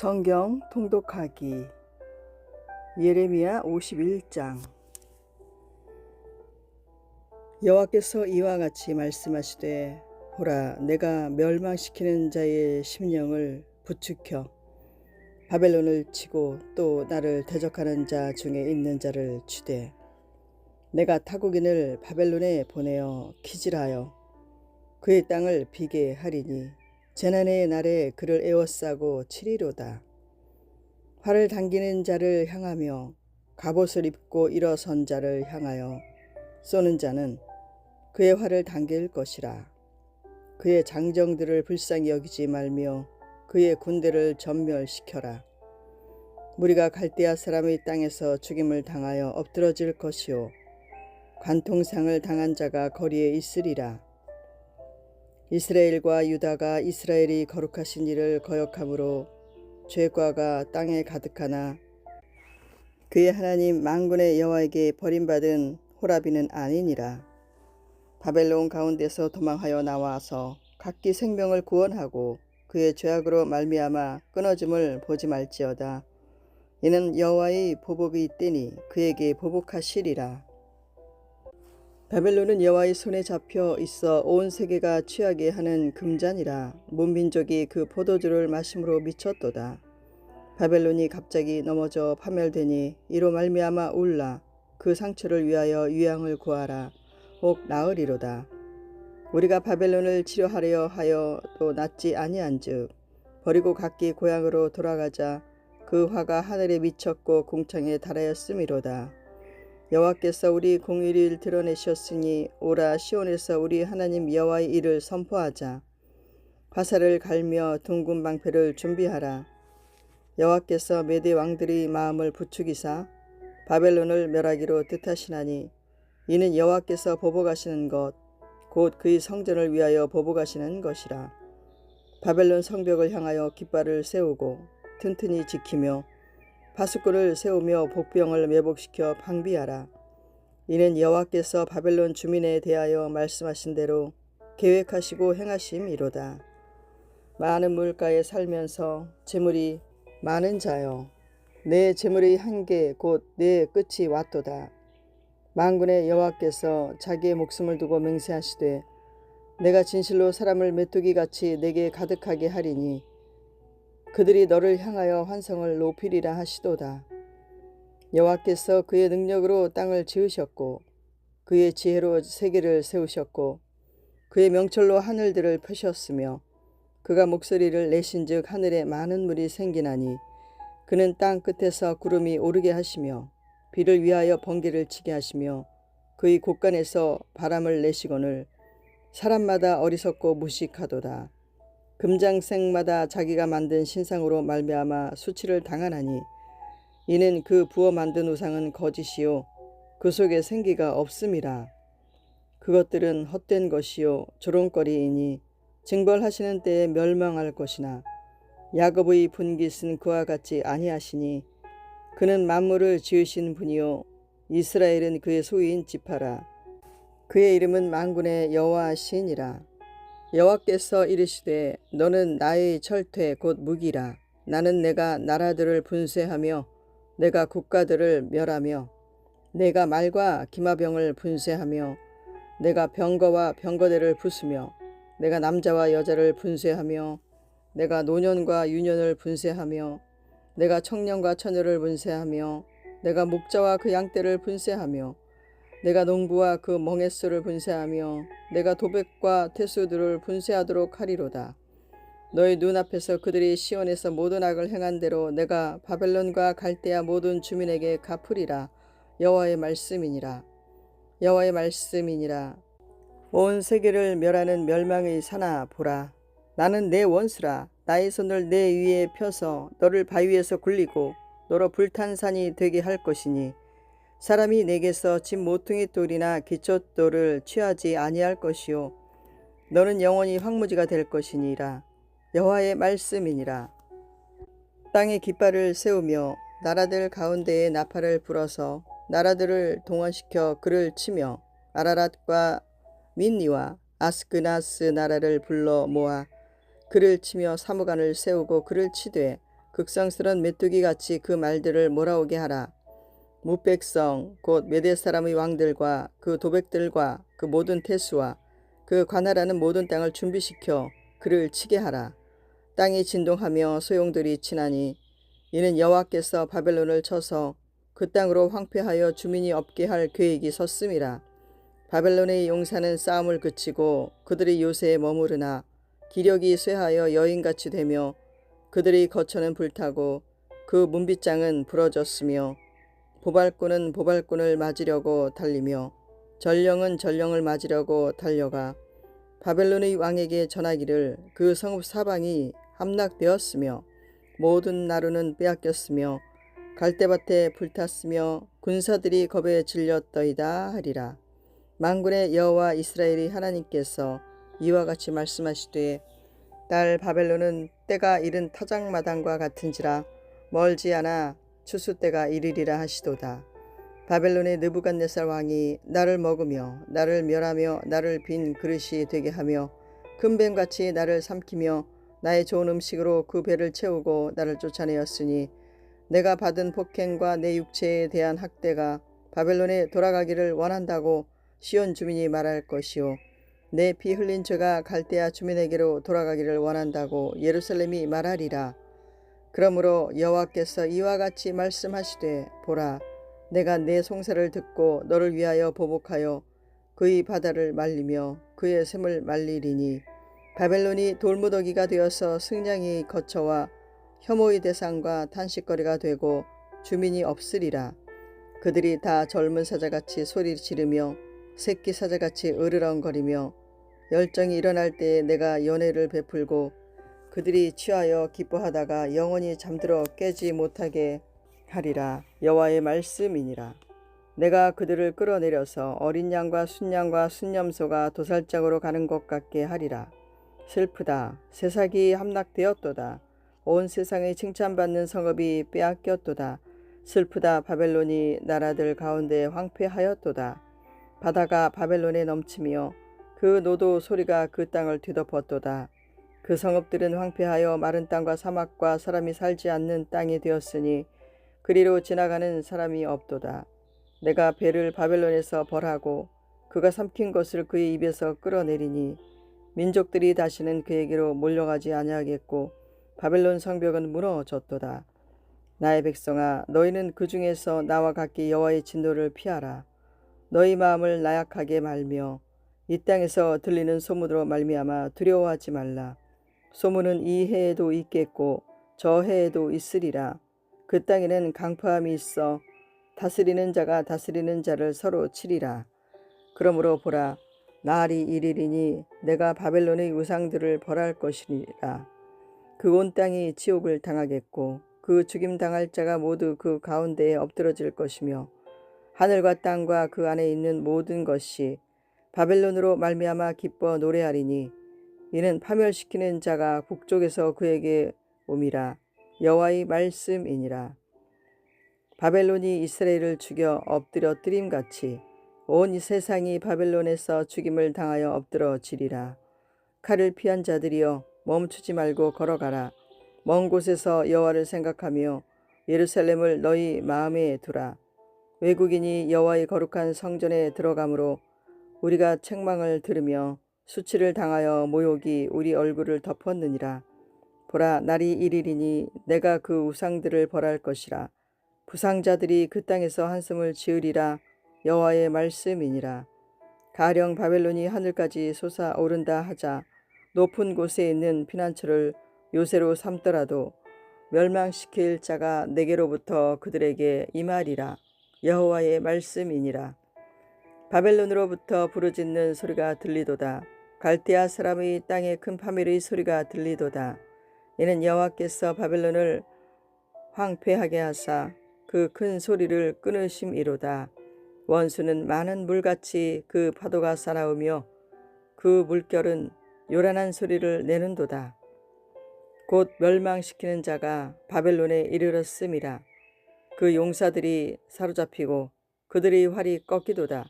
성경 통독하기. 예레미야 51장. 여호와께서 이와 같이 말씀하시되 보라 내가 멸망시키는 자의 심령을 부추켜 바벨론을 치고 또 나를 대적하는 자 중에 있는 자를 주되 내가 타국인을 바벨론에 보내어 키질하여 그의 땅을 비게 하리니 재난의 날에 그를 에워싸고 치리로다. 활을 당기는 자를 향하며 갑옷을 입고 일어선 자를 향하여 쏘는 자는 그의 활을 당길 것이라. 그의 장정들을 불쌍히 여기지 말며 그의 군대를 전멸시켜라. 무리가 갈대아 사람의 땅에서 죽임을 당하여 엎드러질 것이요 관통상을 당한 자가 거리에 있으리라. 이스라엘과 유다가 이스라엘이 거룩하신 일을 거역함으로 죄과가 땅에 가득하나 그의 하나님 망군의 여호와에게 버림받은 호라비는 아니니라. 바벨론 가운데서 도망하여 나와서 각기 생명을 구원하고 그의 죄악으로 말미암아 끊어짐을 보지 말지어다. 이는 여호와의 보복이 있더니 그에게 보복하시리라. 바벨론은 여호와의 손에 잡혀 있어 온 세계가 취하게 하는 금잔이라 문민족이 그 포도주를 마심으로 미쳤도다. 바벨론이 갑자기 넘어져 파멸되니 이로 말미암아 울라 그 상처를 위하여 유양을 구하라 혹 나으리로다. 우리가 바벨론을 치료하려 하여 또 낫지 아니한즉 버리고 각기 고향으로 돌아가자 그 화가 하늘에 미쳤고 궁창에 달하였음이로다. 여호와께서 우리 공의를 드러내셨으니 오라 시온에서 우리 하나님 여호와의 일을 선포하자. 화살을 갈며 둥근 방패를 준비하라. 여호와께서 메대 왕들의 마음을 부추기사 바벨론을 멸하기로 뜻하시나니 이는 여호와께서 보복하시는 것 곧 그의 성전을 위하여 보복하시는 것이라. 바벨론 성벽을 향하여 깃발을 세우고 튼튼히 지키며 파수꾼을 세우며 복병을 매복시켜 방비하라. 이는 여호와께서 바벨론 주민에 대하여 말씀하신 대로 계획하시고 행하심이로다. 많은 물가에 살면서 재물이 많은 자여 내 재물의 한계 곧 내 끝이 왔도다. 만군의 여호와께서 자기의 목숨을 두고 맹세하시되 내가 진실로 사람을 메뚜기 같이 내게 가득하게 하리니 그들이 너를 향하여 환성을 높이리라 하시도다. 여호와께서 그의 능력으로 땅을 지으셨고 그의 지혜로 세계를 세우셨고 그의 명철로 하늘들을 펴셨으며 그가 목소리를 내신즉 하늘에 많은 물이 생기나니 그는 땅 끝에서 구름이 오르게 하시며 비를 위하여 번개를 치게 하시며 그의 곳간에서 바람을 내시거늘 사람마다 어리석고 무식하도다. 금장색마다 자기가 만든 신상으로 말미암아 수치를 당하나니 이는 그 부어 만든 우상은 거짓이요. 그 속에 생기가 없음이라. 그것들은 헛된 것이요. 조롱거리이니 징벌하시는 때에 멸망할 것이나 야곱의 분깃은 그와 같이 아니하시니 그는 만물을 지으신 분이요. 이스라엘은 그의 소유인 지파라. 그의 이름은 만군의 여호와시니라 여호와께서 이르시되 너는 나의 철퇴 곧 무기라. 나는 내가 나라들을 분쇄하며 내가 국가들을 멸하며 내가 말과 기마병을 분쇄하며 내가 병거와 병거대를 부수며 내가 남자와 여자를 분쇄하며 내가 노년과 유년을 분쇄하며 내가 청년과 처녀를 분쇄하며 내가 목자와 그 양떼를 분쇄하며 내가 농부와 그 멍에스를 분쇄하며 내가 도백과 태수들을 분쇄하도록 하리로다. 너희 눈앞에서 그들이 시온에서 모든 악을 행한 대로 내가 바벨론과 갈대아 모든 주민에게 갚으리라. 여호와의 말씀이니라. 여호와의 말씀이니라. 온 세계를 멸하는 멸망의 사나 보라. 나는 내 원수라. 나의 손을 내 위에 펴서 너를 바위에서 굴리고 너로 불탄 산이 되게 할 것이니 사람이 내게서 집 모퉁이 돌이나 기초돌을 취하지 아니할 것이요. 너는 영원히 황무지가 될 것이니라. 여호와의 말씀이니라. 땅에 깃발을 세우며 나라들 가운데에 나팔을 불어서 나라들을 동원시켜 그를 치며 아라랏과 민니와 아스크나스 나라를 불러 모아 그를 치며 사무관을 세우고 그를 치되 극성스런 메뚜기 같이 그 말들을 몰아오게 하라. 무백성 곧 메대 사람의 왕들과 그 도백들과 그 모든 태수와 그 관할하는 모든 땅을 준비시켜 그를 치게 하라. 땅이 진동하며 소용들이 치나니 이는 여호와께서 바벨론을 쳐서 그 땅으로 황폐하여 주민이 없게 할 계획이 섰음이라. 바벨론의 용사는 싸움을 그치고 그들이 요새에 머무르나 기력이 쇠하여 여인같이 되며 그들의 거처는 불타고 그 문빗장은 부러졌으며 보발꾼은 보발꾼을 맞으려고 달리며 전령은 전령을 맞으려고 달려가 바벨론의 왕에게 전하기를 그 성읍 사방이 함락되었으며 모든 나루는 빼앗겼으며 갈대밭에 불탔으며 군사들이 겁에 질렸더이다 하리라. 만군의 여호와 이스라엘이 하나님께서 이와 같이 말씀하시되 딸 바벨론은 때가 이른 타작마당과 같은지라 멀지 않아 추수 때가 이르리라 하시도다. 바벨론의 느부갓네살 왕이 나를 먹으며 나를 멸하며 나를 빈 그릇이 되게 하며 금뱀같이 나를 삼키며 나의 좋은 음식으로 그 배를 채우고 나를 쫓아내었으니 내가 받은 폭행과 내 육체에 대한 학대가 바벨론에 돌아가기를 원한다고 시온 주민이 말할 것이요 내 피 흘린 죄가 갈대아 주민에게로 돌아가기를 원한다고 예루살렘이 말하리라 그러므로 여호와께서 이와 같이 말씀하시되 보라 내가 내 송사를 듣고 너를 위하여 보복하여 그의 바다를 말리며 그의 샘을 말리리니 바벨론이 돌무더기가 되어서 승냥이 거처와 혐오의 대상과 탄식거리가 되고 주민이 없으리라. 그들이 다 젊은 사자같이 소리 지르며 새끼 사자같이 으르렁거리며 열정이 일어날 때에 내가 연애를 베풀고 그들이 취하여 기뻐하다가 영원히 잠들어 깨지 못하게 하리라 여호와의 말씀이니라. 내가 그들을 끌어내려서 어린 양과 순양과 순염소가 도살장으로 가는 것 같게 하리라. 슬프다. 세상이 함락되었도다. 온 세상에 칭찬받는 성읍이 빼앗겼도다. 슬프다. 바벨론이 나라들 가운데 황폐하였도다. 바다가 바벨론에 넘치며 그 노도 소리가 그 땅을 뒤덮었도다. 그 성읍들은 황폐하여 마른 땅과 사막과 사람이 살지 않는 땅이 되었으니 그리로 지나가는 사람이 없도다. 내가 배를 바벨론에서 벌하고 그가 삼킨 것을 그의 입에서 끌어내리니 민족들이 다시는 그에게로 몰려가지 아니하겠고 바벨론 성벽은 무너졌도다. 나의 백성아 너희는 그 중에서 나와 같게 여호와의 진노를 피하라. 너희 마음을 나약하게 말며 이 땅에서 들리는 소문으로 말미암아 두려워하지 말라. 소문은 이 해에도 있겠고 저 해에도 있으리라. 그 땅에는 강포함이 있어 다스리는 자가 다스리는 자를 서로 치리라. 그러므로 보라 날이 이르리니 내가 바벨론의 우상들을 벌할 것이니라. 그 온 땅이 지옥을 당하겠고 그 죽임 당할 자가 모두 그 가운데에 엎드러질 것이며 하늘과 땅과 그 안에 있는 모든 것이 바벨론으로 말미암아 기뻐 노래하리니 이는 파멸시키는 자가 북쪽에서 그에게 옴이라 여호와의 말씀이니라. 바벨론이 이스라엘을 죽여 엎드려 뜨림 같이 온이 세상이 바벨론에서 죽임을 당하여 엎드러지리라. 칼을 피한 자들이여 멈추지 말고 걸어가라. 먼 곳에서 여호와를 생각하며 예루살렘을 너희 마음에 두라. 외국인이 여호와의 거룩한 성전에 들어가므로 우리가 책망을 들으며 수치를 당하여 모욕이 우리 얼굴을 덮었느니라. 보라 날이 이르리니 내가 그 우상들을 벌할 것이라. 부상자들이 그 땅에서 한숨을 지으리라. 여호와의 말씀이니라. 가령 바벨론이 하늘까지 솟아오른다 하자 높은 곳에 있는 피난처를 요새로 삼더라도 멸망시킬 자가 내게로부터 그들에게 임하리라. 여호와의 말씀이니라. 바벨론으로부터 부르짖는 소리가 들리도다. 갈대아 사람의 땅에 큰 파멸의 소리가 들리도다. 이는 여호와께서 바벨론을 황폐하게 하사 그 큰 소리를 끊으심이로다. 원수는 많은 물같이 그 파도가 싸나우며 그 물결은 요란한 소리를 내는도다. 곧 멸망시키는 자가 바벨론에 이르렀음이라. 그 용사들이 사로잡히고 그들의 활이 꺾이도다.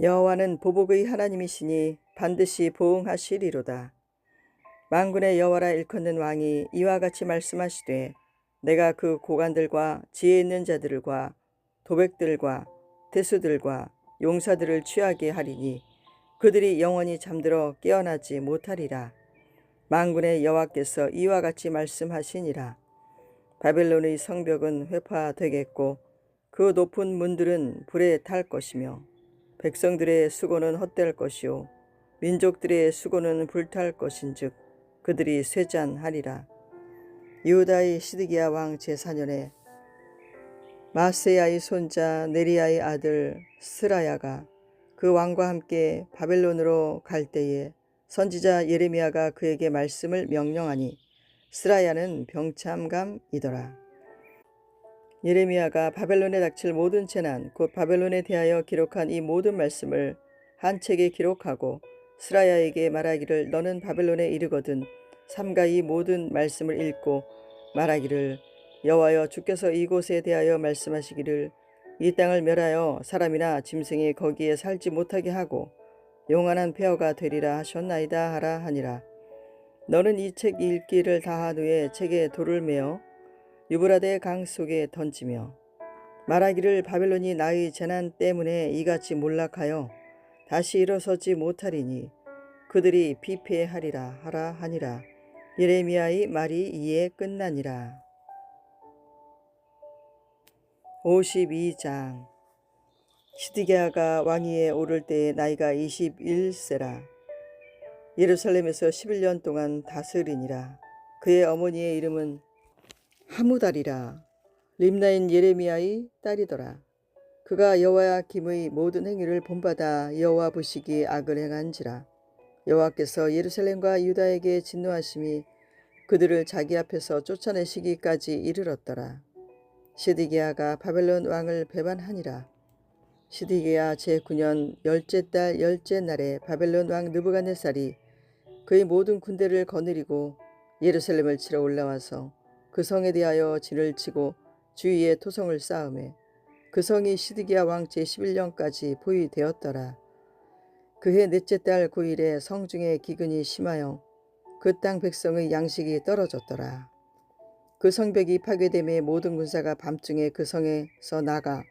여호와는 보복의 하나님이시니 반드시 보응하시리로다. 만군의 여호와라 일컫는 왕이 이와 같이 말씀하시되 내가 그 고관들과 지혜 있는 자들과 도백들과 대수들과 용사들을 취하게 하리니 그들이 영원히 잠들어 깨어나지 못하리라. 만군의 여호와께서 이와 같이 말씀하시니라. 바벨론의 성벽은 회파되겠고 그 높은 문들은 불에 탈 것이며 백성들의 수고는 헛될 것이요 민족들의 수고는 불탈 것인즉 그들이 쇠잔하리라. 유다의 시드기야 왕 제4년에 마세야의 손자 네리야의 아들 스라야가 그 왕과 함께 바벨론으로 갈 때에 선지자 예레미야가 그에게 말씀을 명령하니 스라야는 병참감이더라. 예레미야가 바벨론에 닥칠 모든 재난 곧 바벨론에 대하여 기록한 이 모든 말씀을 한 책에 기록하고 스라야에게 말하기를 너는 바벨론에 이르거든. 삼가 이 모든 말씀을 읽고 말하기를 여호와여 주께서 이곳에 대하여 말씀하시기를 이 땅을 멸하여 사람이나 짐승이 거기에 살지 못하게 하고 용안한 폐허가 되리라 하셨나이다 하라 하니라. 너는 이 책 읽기를 다한 후에 책에 돌을 메어 유브라데 강 속에 던지며 말하기를 바벨론이 나의 재난 때문에 이같이 몰락하여 다시 일어서지 못하리니 그들이 피폐하리라 하라 하니라. 예레미야의 말이 이에 끝나니라. 52장. 시드기야가 왕위에 오를 때에 나이가 21세라. 예루살렘에서 11년 동안 다스리니라. 그의 어머니의 이름은 하무달이라. 림나인 예레미야의 딸이더라 그가 여호와 김의 모든 행위를 본받아 여호와 보시기 악을 행한지라. 여호와께서 예루살렘과 유다에게 진노하심이 그들을 자기 앞에서 쫓아내시기까지 이르렀더라. 시디기야가 바벨론 왕을 배반하니라. 시디기야 제9년 열째 달 열째 날에 바벨론 왕 느부갓네살이 그의 모든 군대를 거느리고 예루살렘을 치러 올라와서 그 성에 대하여 진을 치고 주위에 토성을 쌓음에 그 성이 시드기야 왕 제 11년까지 보유되었더라. 그해 넷째 달 9일에 성중에 기근이 심하여 그 땅 백성의 양식이 떨어졌더라. 그 성벽이 파괴됨에 모든 군사가 밤중에 그 성에서 나가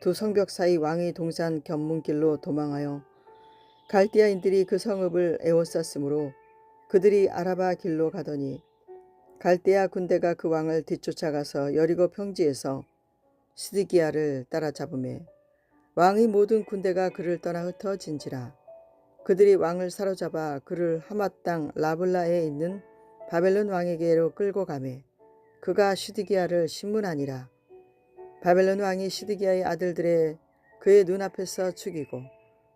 두 성벽 사이 왕의 동산 견문길로 도망하여 갈디아인들이 그 성읍을 에워쌌으므로 그들이 아라바 길로 가더니 갈대아 군대가 그 왕을 뒤쫓아가서 여리고 평지에서 시드기야를 따라잡음에 왕의 모든 군대가 그를 떠나 흩어진지라. 그들이 왕을 사로잡아 그를 하맛 땅 라블라에 있는 바벨론 왕에게로 끌고 가매 그가 시드기야를 신문하니라. 바벨론 왕이 시드기야의 아들들의 그의 눈앞에서 죽이고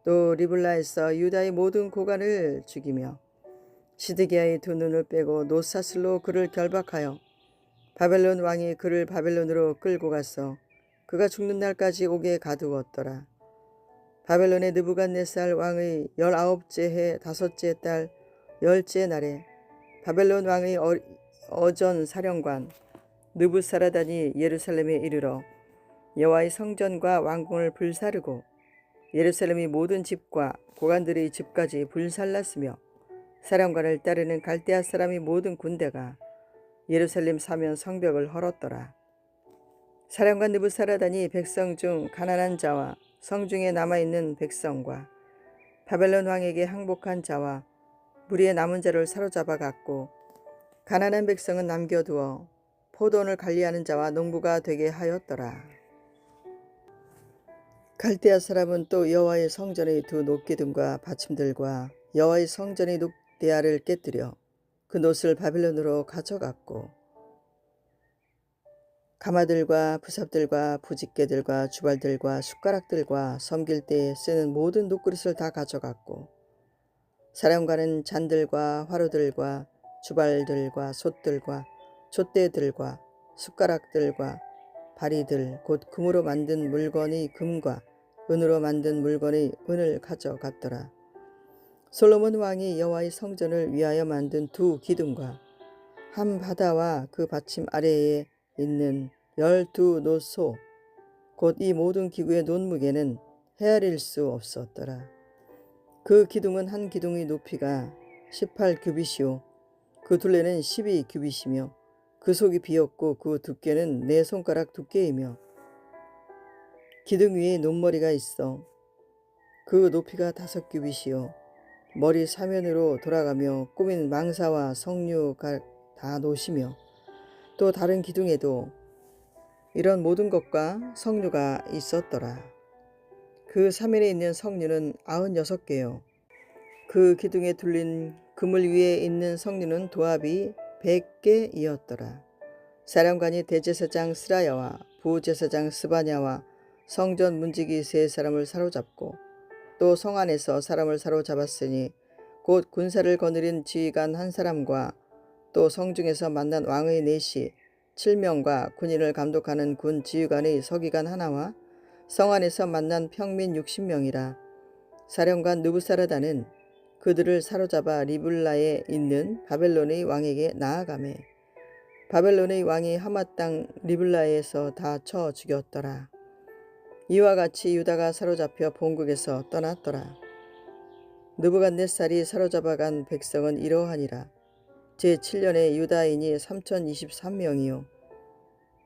또 리블라에서 유다의 모든 고관을 죽이며 시드기야의 두 눈을 빼고 노사슬로 그를 결박하여 바벨론 왕이 그를 바벨론으로 끌고 가서 그가 죽는 날까지 옥에 가두었더라. 바벨론의 느부갓네살 왕의 열아홉째 해 다섯째 달 열째 날에 바벨론 왕의 어, 어전 사령관 느부사라단이 예루살렘에 이르러 여호와의 성전과 왕궁을 불사르고 예루살렘의 모든 집과 고관들의 집까지 불살랐으며 사령관을 따르는 갈대아 사람의 모든 군대가 예루살렘 사면 성벽을 헐었더라. 사령관 느부사라단이 백성 중 가난한 자와 성중에 남아있는 백성과 바벨론 왕에게 항복한 자와 무리의 남은 자를 사로잡아 갔고 가난한 백성은 남겨두어 포도원을 관리하는 자와 농부가 되게 하였더라. 갈대아 사람은 또 여호와의 성전의 두 녹기둥과 받침들과 여호와의 성전의 녹대야를 깨뜨려 그 노을 바빌론으로 가져갔고 가마들과 부삽들과 부집개들과 주발들과 숟가락들과 섬길 때 쓰는 모든 녹그릇을 다 가져갔고 사령관은 잔들과 화로들과 주발들과 솥들과 촛대들과 숟가락들과 바리들 곧 금으로 만든 물건의 금과 은으로 만든 물건의 은을 가져갔더라. 솔로몬 왕이 여호와의 성전을 위하여 만든 두 기둥과 한 바다와 그 받침 아래에 있는 열두 노소 곧 이 모든 기구의 논무게는 헤아릴 수 없었더라. 그 기둥은 한 기둥의 높이가 18규빗이요 그 둘레는 12규빗이며 그 속이 비었고 그 두께는 네 손가락 두께이며 기둥 위에 논머리가 있어 그 높이가 다섯 규빗이요 머리 사면으로 돌아가며 꾸민 망사와 석류가 다 놓으시며 또 다른 기둥에도 이런 모든 것과 석류가 있었더라. 그 사면에 있는 석류는 아흔 여섯 개요. 그 기둥에 둘린 그물 위에 있는 석류는 도합이 백 개이었더라. 사령관이 대제사장 스라야와 부제사장 스바냐와 성전 문지기 세 사람을 사로잡고 또 성 안에서 사람을 사로잡았으니 곧 군사를 거느린 지휘관 한 사람과 또 성중에서 만난 왕의 넷이 7명과 군인을 감독하는 군 지휘관의 서기관 하나와 성 안에서 만난 평민 60명이라 사령관 느부사르다는 그들을 사로잡아 리블라에 있는 바벨론의 왕에게 나아가매 바벨론의 왕이 하마 땅 리블라에서 다 쳐 죽였더라. 이와 같이 유다가 사로잡혀 본국에서 떠났더라. 느부갓네살이 사로잡아간 백성은 이러하니라. 제7년에 유다인이 3023명이요.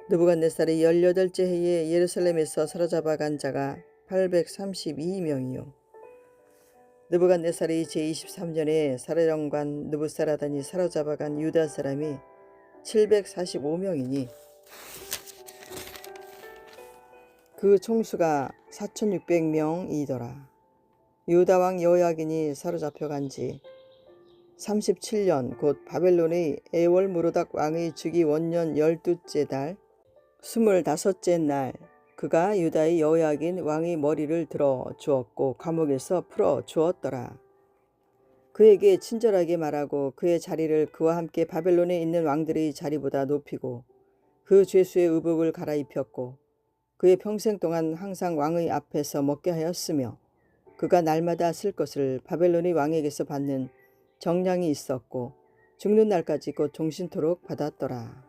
느부갓네살이 18째 해에 예루살렘에서 사로잡아 간 자가 832명이요. 느부갓네살이 제23년에 사령관 느부사라단이 사로잡아 간 유다 사람이 745명이니 그 총수가 4600명이더라. 유다 왕 여호야긴이 사로잡혀 간 지 37년 곧 바벨론의 에월 무로닥 왕의 즉위 원년 열두째 달 스물다섯째 날 그가 유다의 여호야긴 왕의 머리를 들어 주었고 감옥에서 풀어 주었더라. 그에게 친절하게 말하고 그의 자리를 그와 함께 바벨론에 있는 왕들의 자리보다 높이고 그 죄수의 의복을 갈아입혔고 그의 평생 동안 항상 왕의 앞에서 먹게 하였으며 그가 날마다 쓸 것을 바벨론의 왕에게서 받는 정량이 있었고 죽는 날까지 곧 종신토록 받았더라.